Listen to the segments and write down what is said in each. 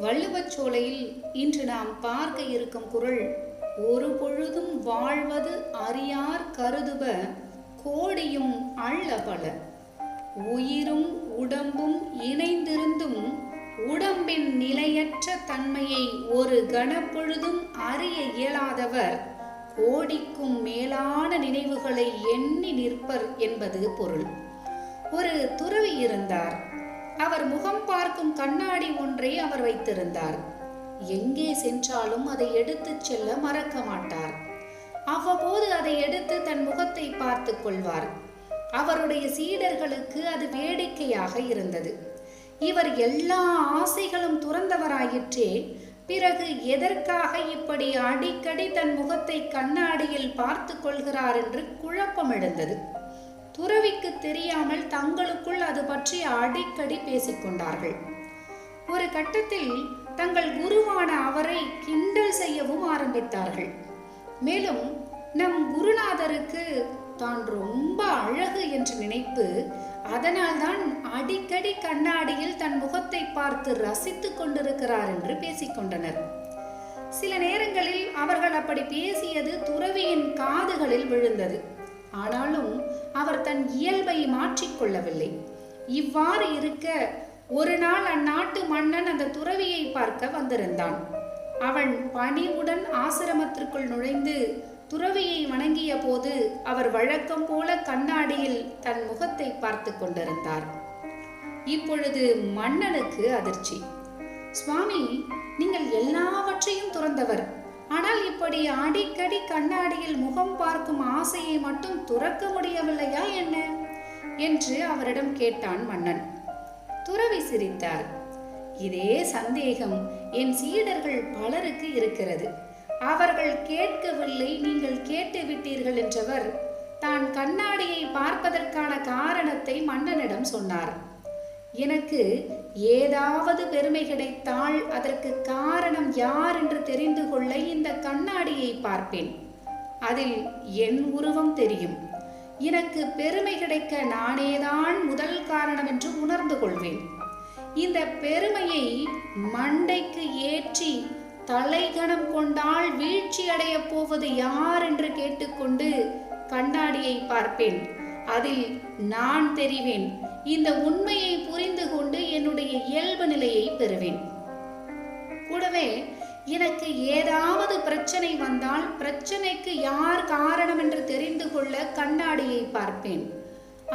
வள்ளுவச்சோலையில் இன்று நாம் பார்க்க இருக்கும் குரல் ஒரு பொழுதும் வாழ்வது அறியார் கருதுப கோடியும் அள்ளபல உயிரும் உடம்பும் இணைந்திருந்தும் உடம்பின் நிலையற்ற தன்மையை ஒரு கணப்பொழுதும் அறிய இயலாதவர் கோடிக்கும் மேலான நினைவுகளை எண்ணி நிற்பர் என்பது பொருள். ஒரு துறவி இருந்தார். அவர் முகம் பார்க்கும் கண்ணாடி ஒன்றை அவர் வைத்திருந்தார். எங்கே சென்றாலும் அதை எடுத்துச் செல்ல மறக்க மாட்டார். அவ்வப்போது அதை எடுத்து தன் முகத்தை பார்த்து கொள்வார். அவருடைய சீடர்களுக்கு அது வேடிக்கையாக இருந்தது. இவர் எல்லா ஆசைகளும் துறந்தவராயிற்றே பிறகு எதற்காக இப்படி அடிக்கடி தன் முகத்தை கண்ணாடியில் பார்த்து கொள்கிறார் என்று குழப்பம் எழுந்தது. துறவிக்கு தெரியாமல் தங்களுக்குள் அது பற்றி அடிக்கடி பேசிக்கொண்டார்கள். ஒரு கட்டத்தில் தங்கள் குருவான அவரை கிண்டல் செய்யவும் ஆரம்பித்தார்கள். மேலும் நம் குருநாதருக்கு தான் ரொம்ப அழகு என்று நினைப்பு அதனால்தான் அடிக்கடி கண்ணாடியில் தன் முகத்தை பார்த்து ரசித்துக் கொண்டிருக்கிறார் என்று பேசிக்கொண்டனர். சில நேரங்களில் அவர்கள் அப்படி பேசியது துறவியின் காதுகளில் விழுந்தது. ஆனாலும் அவர் தன் இயல்பை மாற்றிக்கொள்ளவில்லை இவ்வாறு இருக்க ஒரு நாள் அந்நாட்டு மன்னன் அந்த துறவியை பார்க்க வந்திருந்தான். அவன் பணிவுடன் ஆசிரமத்திற்குள் நுழைந்து துறவியை வணங்கிய போது அவர் வழக்கம் போல கண்ணாடியில் தன் முகத்தை பார்த்து கொண்டிருந்தார். இப்பொழுது மன்னனுக்கு அதிர்ச்சி. சுவாமி நீங்கள் எல்லாவற்றையும் துறந்தவர். ஆனால் இப்படி அடிக்கடி கண்ணாடியில் முகம் பார்க்கும் ஆசையை மட்டும் துறக்க முடியவில்லையா என்ன? என்று அவரிடம் கேட்டான் மன்னன். துறவி சிரித்தார். இதே சந்தேகம் என் சீடர்கள் பலருக்கு இருக்கிறது. அவர்கள் கேட்கவில்லை நீங்கள் கேட்டு விட்டீர்கள் என்றவர் தான் கண்ணாடியை பார்ப்பதற்கான காரணத்தை மன்னனிடம் சொன்னார். எனக்கு ஏதாவது பெருமை கிடைத்தால் அதற்கு காரணம் யார் என்று தெரிந்து கொள்ள இந்த கண்ணாடியை பார்ப்பேன். அதில் என் உருவம் தெரியும். எனக்கு பெருமை கிடைக்க நானேதான் முதல் காரணம் என்று உணர்ந்து கொள்வேன். இந்த பெருமையை மண்டைக்கு ஏற்றி தலைகணம் கொண்டால் வீழ்ச்சி அடையப் போவது யார் என்று கேட்டுக்கொண்டு கண்ணாடியை பார்ப்பேன். அதில் நான் தெரிவேன். இந்த உண்மையை புரிந்து கொண்டு என்னுடைய இயல்பு நிலையை பெறுவேன். கூடவே எனக்கு ஏதாவது பிரச்சனை வந்தால் பிரச்சனைக்கு யார் காரணம் என்று தெரிந்து கொள்ள கண்ணாடியை பார்ப்பேன்.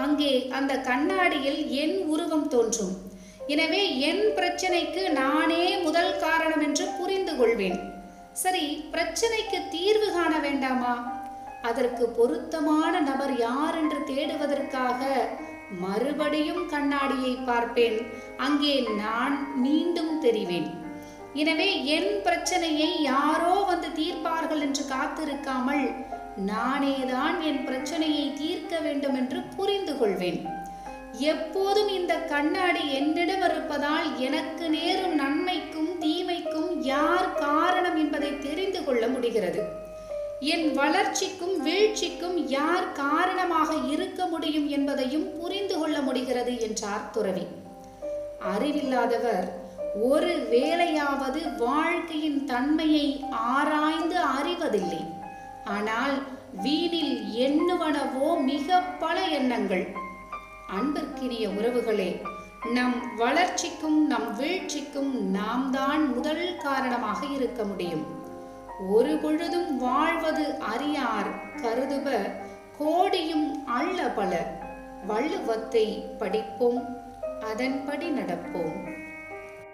அங்கே அந்த கண்ணாடியில் என் உருவம் தோன்றும். எனவே என் பிரச்சனைக்கு நானே முதல் காரணம் என்று புரிந்து கொள்வேன். சரி பிரச்சனைக்கு தீர்வு காண வேண்டாமா? அதற்கு பொருத்தமான நபர் யார் என்று தேடுவதற்காக மறுபடியும் கண்ணாடியை பார்ப்பேன். அங்கே நான் மீண்டும் தெரிவேன். எனவே என் பிரச்சனையை யாரோ வந்து தீர்ப்பார்கள் என்று காத்திருக்காமல் நானேதான் என் பிரச்சனையை தீர்க்க வேண்டும் என்று புரிந்து கொள்வேன். எப்போதும் இந்த கண்ணாடி என்னிடம் இருப்பதால் எனக்கு நேரும் நன்மைக்கும் தீமைக்கும் யார் காரணம் என்பதை தெரிந்து கொள்ள முடிகிறது. என் வளர்ச்சிக்கும் வீழ்ச்சிக்கும் யார் காரணமாக இருக்க முடியும் என்பதையும் புரிந்து கொள்ள முடிகிறது என்றார் துறவி. அறிவில்லாதவர் ஒரு வேலையாவது வாழ்க்கையின் தன்மையை ஆராய்ந்து அறிவதில்லை. ஆனால் வீணில் எண்ணுவனவோ மிக பல எண்ணங்கள். அன்பிற்கினிய உறவுகளே நம் வளர்ச்சிக்கும் நம் வீழ்ச்சிக்கும் நாம் தான் முதல் காரணமாக இருக்க முடியும். ஒரு பொழுதும் வாழ்வது அறியார் கருதுப கோடியும் அள்ள பல. வள்ளுவத்தை படிப்போம் அதன்படி நடப்போம்.